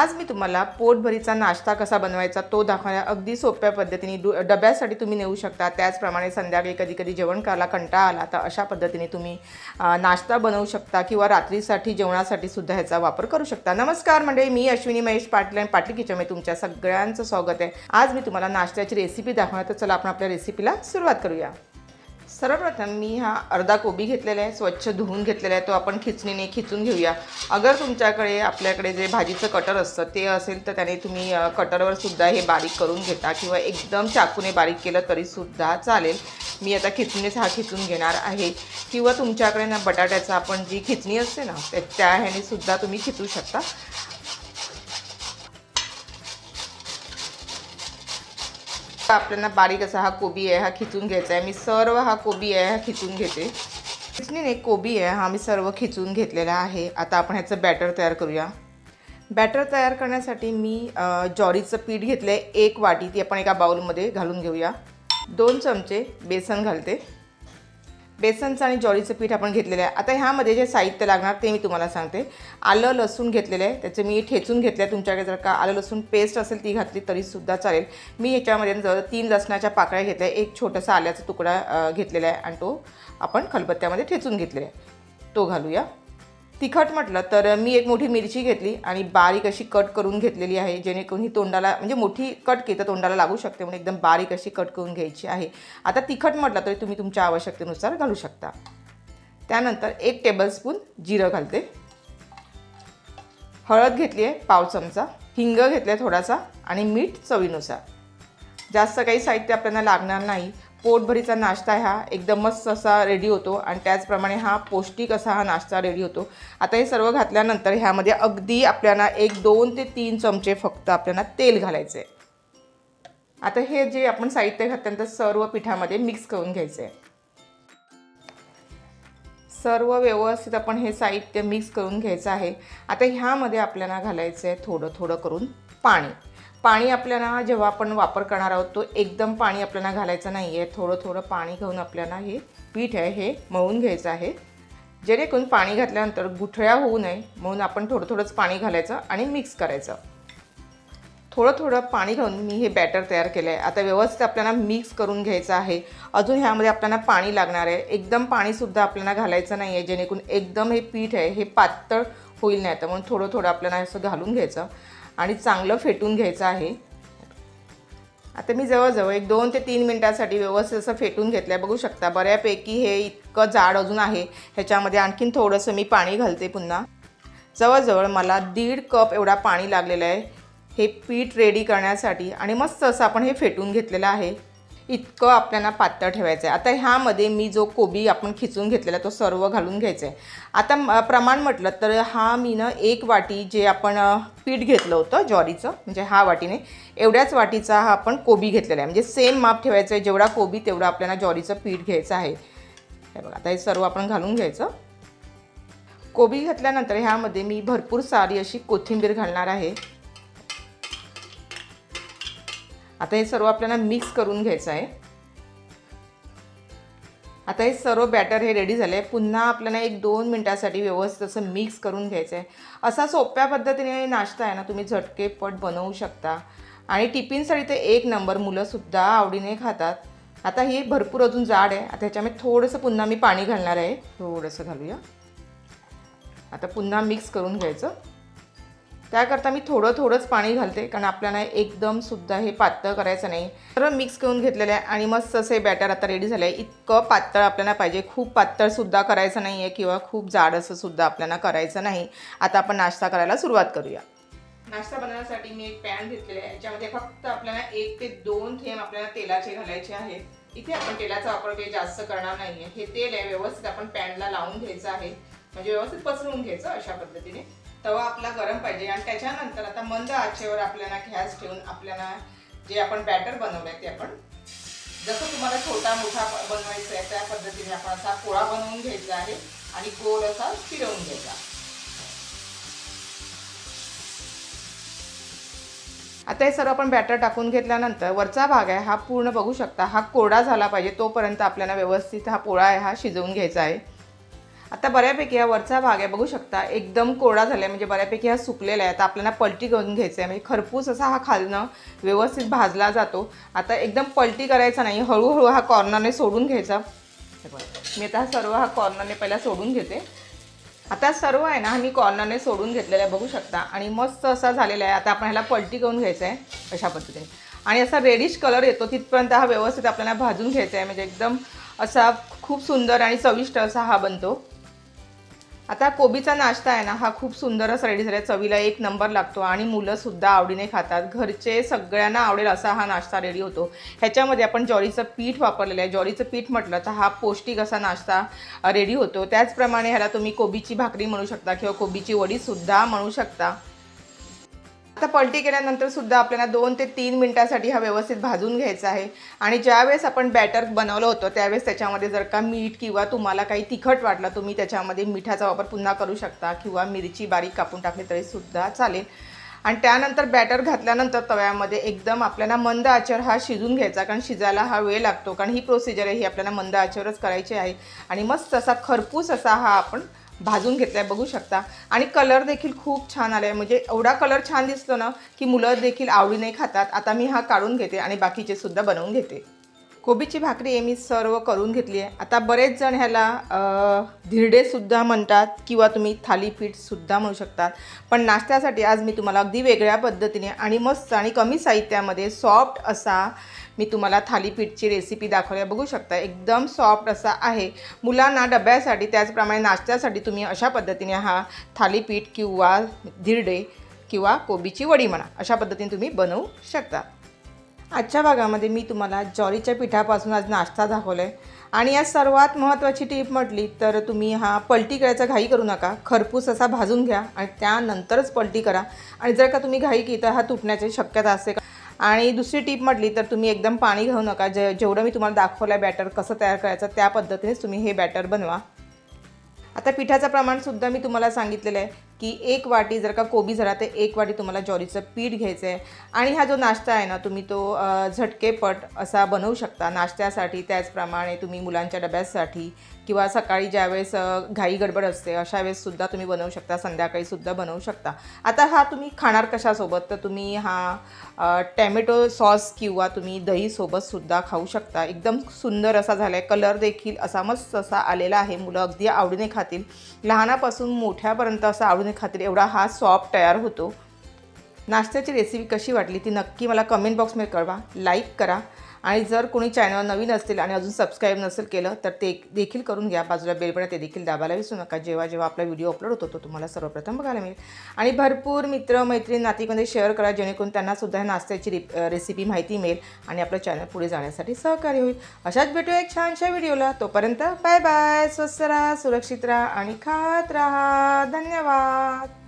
आज मी तुम्हाला पोटभरीचा नाश्ता कसा बनवायचा तो दाखवण्या अगदी सोप्या पद्धतीने डु डब्यासाठी तुम्ही नेऊ शकता. त्याचप्रमाणे संध्याकाळी कधी कधी जेवण करायला कंटाळा आला तर अशा पद्धतीने तुम्ही नाश्ता बनवू शकता किंवा रात्रीसाठी जेवणासाठी सुद्धा ह्याचा वापर करू शकता. नमस्कार मंडळी मी अश्विनी महेश पाटील आणि पाटील किचनमध्ये तुमच्या सगळ्यांचं स्वागत आहे. आज मी तुम्हाला नाश्त्याची रेसिपी दाखवणार तर चला आपण आपल्या रेसिपीला सुरुवात करूया. सर्वप्रथम मी हा अर्धा कोबी घेतलेला आहे स्वच्छ धुवून घेतलेला आहे तो आपण खिचणीने खिचून घेऊया. अगर तुमच्याकडे आपल्याकडे जे भाजीचं कटर असतं ते असेल तर त्याने तुम्ही कटरवर सुद्धा हे बारीक करून घेता किंवा एकदम चाकूने बारीक केलं तरीसुद्धा चालेल. मी आता खिचणीच हा खिचून घेणार आहे. किंवा तुमच्याकडे ना बटाट्याचा आपण जी खिचणी असते ना त्या ह्याने सुद्धा तुम्ही खिचू शकता. आपल्याला बारीक असा हा कोबी आहे हा खिचून घ्यायचा आहे. मी सर्व हा कोबी आहे हा खिचून घेते. नाही कोबी आहे हा मी सर्व खिचून घेतलेला आहे. आता आपण ह्याचं बॅटर तयार करूया. बॅटर तयार करण्यासाठी मी ज्वारीचं पीठ घेतलं आहे एक वाटी. ती आपण एका बाउलमध्ये घालून घेऊया. दोन चमचे बेसन घालते. बेसनचं आणि ज्वारीचं पीठ आपण घेतलेलं आहे. आता ह्यामध्ये जे साहित्य लागणार ते मी तुम्हाला सांगते. आलं लसूण घेतलेलं आहे. त्याचं मी ठेचून घेतलं आहे तुमच्याकडे जर का आलं लसूण पेस्ट असेल ती घातली तरीसुद्धा चालेल. मी ह्याच्यामध्ये जवळ तीन लसणाच्या पाकळ्या घेतल्या आहे एक छोटासा आल्याचा तुकडा घेतलेला आहे आणि तो आपण खलबत्त्यामध्ये ठेचून घेतलेला आहे. तो घालूया. तिखट म्हटलं तर मी एक मोठी मिरची घेतली आणि बारीक अशी कट करून घेतलेली आहे जेणेकरून ही तोंडाला म्हणजे मोठी कट केली तर तोंडाला लागू शकते म्हणून एकदम बारीक अशी कट करून घ्यायची आहे. आता तिखट म्हटलं तरी तुम्ही तुमच्या आवश्यकतेनुसार घालू शकता. त्यानंतर एक टेबलस्पून जिरं घालते. हळद घेतली आहे पाव चमचा. हिंग घेतला आहे थोडासा आणि मीठ चवीनुसार. जास्त काही साहित्य आपल्याला लागणार नाही. पोटभरीचा नाश्ता हा एकदम मस्त असा रेडी होतो आणि त्याचप्रमाणे हा पौष्टिक असा हा नाश्ता रेडी होतो. आता हे सर्व घातल्यानंतर ह्यामध्ये अगदी आपल्याला एक दोन ते तीन चमचे फक्त आपल्याला तेल घालायचं आहे आता हे जे आपण साहित्य घातल्यानंतर सर्व पिठामध्ये मिक्स करून घ्यायचं आहे सर्व व्यवस्थित आपण हे साहित्य मिक्स करून घ्यायचं आहे. आता ह्यामध्ये आपल्याला घालायचं आहे थोडं थोडं करून पाणी. पाणी आपल्याला जेव्हा आपण वापर करणार आहोत तो एकदम पाणी आपल्याला घालायचं नाही आहे थोडं थोडं पाणी घेऊन आपल्याला हे पीठ आहे हे मळून घ्यायचं आहे. जेणेकरून पाणी घातल्यानंतर गुठळ्या होऊ नये म्हणून आपण थोडं थोडंच पाणी घालायचं आणि मिक्स करायचं. थोडं थोडं पाणी घालून मी हे बॅटर तयार केलं आहे आता व्यवस्थित आपल्याला मिक्स करून घ्यायचं आहे. अजून ह्यामध्ये आपल्याला पाणी लागणार आहे. एकदम पाणीसुद्धा आपल्याला घालायचं नाही आहे जेणेकरून एकदम हे पीठ आहे हे पातळ होईल नाही तर. म्हणून थोडं थोडं आपल्याला असं घालून घ्यायचं. आणि चांगलं फेटून घ्यायचं आहे. आता मी जवळजवळ एक दोन ते तीन मिनटासाठी व्यवस्थित असं फेटून घेतलं आहे बघू शकता बऱ्यापैकी हे इतकं जाड अजून आहे. ह्याच्यामध्ये आणखीन थोडंसं मी पाणी घालते पुन्हा. जवळजवळ मला दीड कप एवढा पाणी लागलेलं आहे. हे पीठ रेडी करण्यासाठी आणि मस्त असं आपण हे फेटून घेतलेलं आहे. इतकं आपल्याला पातळ ठेवायचं आहे आता ह्यामध्ये मी जो कोबी आपण खिचून घेतलेला आहे तो सर्व घालून घ्यायचा आहे आता प्रमाण म्हटलं तर हा मी ना एक वाटी जे आपण पीठ घेतलं होतं ज्वारीचं म्हणजे हा वाटीने एवढ्याच वाटीचा हा आपण कोबी घेतलेला आहे. म्हणजे सेम माप ठेवायचं आहे जेवढा कोबी तेवढा आपल्याला ज्वारीचं पीठ घ्यायचं आहे. हे बघा आता हे सर्व आपण घालून घ्यायचं. कोबी घातल्यानंतर ह्यामध्ये मी भरपूर सारी अशी कोथिंबीर घालणार आहे. आता हे सर्व आपल्याला मिक्स करून घ्यायचं आहे. आता हे सर्व बॅटर हे रेडी झाले पुन्हा आपल्याला एक दोन मिनटासाठी व्यवस्थित असं मिक्स करून घ्यायचं आहे. असा सोप्या पद्धतीने नाश्ता आहे ना तुम्ही झटकेपट बनवू शकता. आणि टिफिनसाठी ते एक नंबर मुलंसुद्धा आवडीने खातात. आता हे भरपूर अजून जाड आहे. आता ह्याच्यामध्ये थोडंसं पुन्हा मी पाणी घालणार आहे. थोडंसं घालूया. आता पुन्हा मिक्स करून घ्यायचं. त्याकरता मी थोडं थोडंच पाणी घालते कारण आपल्याला एकदम सुद्धा हे पातळ करायचं नाही. तर मिक्स करून घेतलेलं आहे आणि मस्त असे बॅटर आता रेडी झालं आहे इतकं पातळ आपल्याला पाहिजे. खूप पातळसुद्धा करायचं नाही आहे किंवा खूप जाड असं सुद्धा आपल्याला करायचं नाही. आता आपण नाश्ता करायला सुरुवात करूया. नाश्ता बनवण्यासाठी मी एक पॅन घेतलेला आहे. याच्यामध्ये फक्त आपल्याला एक ते दोन थेंब आपल्याला तेलाचे घालायचे आहेत. इथे आपण तेलाचा वापर काही जास्त करणार नाही आहे हे तेल आहे व्यवस्थित आपण पॅनला लावून घ्यायचं आहे. म्हणजे व्यवस्थित पसरवून घ्यायचं अशा पद्धतीने. तवा आपला गरम पाहिजे. आणि त्याच्यानंतर आता मंद आचेवर आपल्याला गॅस ठेवून आपल्याला जे आपण बॅटर बनवलंय ते आपण जसं तुम्हाला छोटा मोठा बनवायचा आहे त्या पद्धतीने आपण असा पोळा बनवून घ्यायचा आहे आणि गोल असा फिरवून घ्यायचा. आता हे सर्व आपण बॅटर टाकून घेतल्यानंतर वरचा भाग आहे हा पूर्ण बघू शकता. हा कोरडा झाला पाहिजे तोपर्यंत आपल्याला व्यवस्थित हा पोळा आहे हा शिजवून घ्यायचा आहे. आता बऱ्यापैकी हा वरचा भाग आहे बघू शकता. एकदम कोरडा झाला आहे म्हणजे बऱ्यापैकी हा सुकलेला आहे आता आपल्याला पलटी करून घ्यायचं आहे म्हणजे खरपूस असा हा खालनं व्यवस्थित भाजला जातो. आता एकदम पलटी करायचा नाही. हळूहळू हा कॉर्नरने सोडून घ्यायचा. मी आता हा सर्व हा कॉर्नरने पहिला सोडून घेते. आता सर्व आहे ना हा मी कॉर्नरने सोडून घेतलेला आहे बघू शकता. आणि मस्त असा झालेला आहे. आता आपण ह्याला पलटी करून घ्यायचं आहे अशा पद्धतीने. आणि असा रेडिश कलर येतो तिथपर्यंत हा व्यवस्थित आपल्याला भाजून घ्यायचा आहे म्हणजे एकदम असा खूप सुंदर आणि चविष्ट असा हा बनतो. आता कोबीचा नाश्ता आहे ना हा खूप सुंदर असा रेडी झाला आहे. चवीला एक नंबर लागतो आणि मुलंसुद्धा आवडीने खातात. घरचे सगळ्यांना आवडेल असा हा नाश्ता रेडी होतो. ह्याच्यामध्ये आपण ज्वारीचं पीठ वापरलेलं आहे. ज्वारीचं पीठ म्हटलं तर हा पौष्टिक असा नाश्ता रेडी होतो. त्याचप्रमाणे ह्याला तुम्ही कोबीची भाकरी म्हणू शकता किंवा कोबीची वडीसुद्धा म्हणू शकता. आता पलटी केल्यानंतर सुद्धा आपल्याला दोन ते तीन मिनटासाठी हा व्यवस्थित भाजून घ्यायचा आहे. आणि ज्यावेळेस आपण बॅटर बनवलं होतं त्यावेळेस त्याच्यामध्ये जर का मीठ किंवा तुम्हाला काही तिखट वाटलं तुम्ही त्याच्यामध्ये मिठाचा वापर पुन्हा करू शकता किंवा मिरची बारीक कापून टाकली तरी सुद्धा चालेल. आणि त्यानंतर बॅटर घातल्यानंतर तव्यामध्ये एकदम आपल्याला मंद आचर हा शिजून घ्यायचा कारण शिजायला हा वेळ लागतो. कारण ही प्रोसिजर आहे ही आपल्याला मंद आचरच करायची आहे. आणि मस्त असा खरपूस असा हा आपण भाजून घेतलाय बघू शकता. आणि कलर देखील खूप छान आलाय. म्हणजे एवढा कलर छान दिसतो ना की मुलं देखील आवडीने खातात. आता मी हा काढून घेते आणि बाकीचे सुद्धा बनवून घेते. कोबीची भाकरी हे मी सर्व करून घेतली आहे. आता बरेच जण ह्याला धिरडेसुद्धा म्हणतात किंवा तुम्ही थालीपीठसुद्धा म्हणू शकतात. पण नाश्त्यासाठी आज मी तुम्हाला अगदी वेगळ्या पद्धतीने आणि मस्त आणि कमी साहित्यामध्ये सॉफ्ट असा मी तुम्हाला थालीपीठची रेसिपी दाखवली बघू शकता एकदम सॉफ्ट असा आहे. मुलांना डब्यासाठी त्याचप्रमाणे नाश्त्यासाठी तुम्ही अशा पद्धतीने हा थालीपीठ किंवा धिरडे किंवा कोबीची वडी म्हणा अशा पद्धतीने तुम्ही बनवू शकता. आजच्या भागामध्ये मी तुम्हाला ज्वारीच्या पिठापासून आज नाश्ता दाखवला आहे आणि या सर्वात महत्त्वाची टीप म्हटली तर तुम्ही हा पलटी करायचा घाई करू नका. खरपूस असा भाजून घ्या आणि त्यानंतरच पलटी करा. आणि जर का तुम्ही घाई की तर हा तुटण्याची शक्यता असते. आणि दुसरी टीप म्हटली तर तुम्ही एकदम पाणी घेऊ नका. जे जेवढं मी तुम्हाला दाखवलं आहे बॅटर कसं तयार करायचं त्या पद्धतीनेच तुम्ही हे बॅटर बनवा. आता पिठाचं प्रमाणसुद्धा मी तुम्हाला सांगितलेलं आहे. की एक वाटी जर का कोबी झाला तर एक वाटी तुम्हाला ज्वारीचं पीठ घ्यायचं आहे आणि हा जो नाश्ता आहे ना तुम्ही तो झटकेपट असा बनवू शकता. नाश्त्यासाठी त्याचप्रमाणे तुम्ही मुलांच्या डब्यासाठी किंवा सकाळी ज्यावेळेस घाई गडबड असते अशा वेळेससुद्धा तुम्ही बनवू शकता. संध्याकाळीसुद्धा बनवू शकता. आता हा तुम्ही खाणार कशासोबत? तर तुम्ही हा टॅमेटो टॅमॅटो सॉस किंवा तुम्ही दहीसोबतसुद्धा खाऊ शकता. एकदम सुंदर असा झाला आहे कलर देखील असा मस्त असा आलेला आहे. मुलं अगदी आवडीने खातील. लहानापासून मोठ्यापर्यंत असं आवडीने खातील एवढा हा सॉफ्ट तयार होतो. नाश्त्याची रेसिपी कशी वाटली ती नक्की मला कमेंट बॉक्समध्ये कळवा. लाईक करा. आणि जर कोणी चॅनल नवीन असतील आणि अजून सबस्क्राईब नसेल केलं तर ते देखील करून घ्या. बाजूला बेलबटन ते देखील दाबायला विसरू नका. जेव्हा जेव्हा आपला व्हिडिओ अपलोड होतो तो तुम्हाला सर्वप्रथम बघायला मिळेल. आणि भरपूर मित्र मैत्रीण नातीमध्ये शेअर करा जेणेकरून त्यांनासुद्धा नाश्त्याची रिप रेसिपी माहिती मिळेल आणि आपलं चॅनल पुढे जाण्यासाठी सहकार्य होईल. अशाच भेटूया एक छानशा व्हिडिओला. तोपर्यंत बाय बाय स्वस्त राहा सुरक्षित राहा आणि खात राहा. धन्यवाद.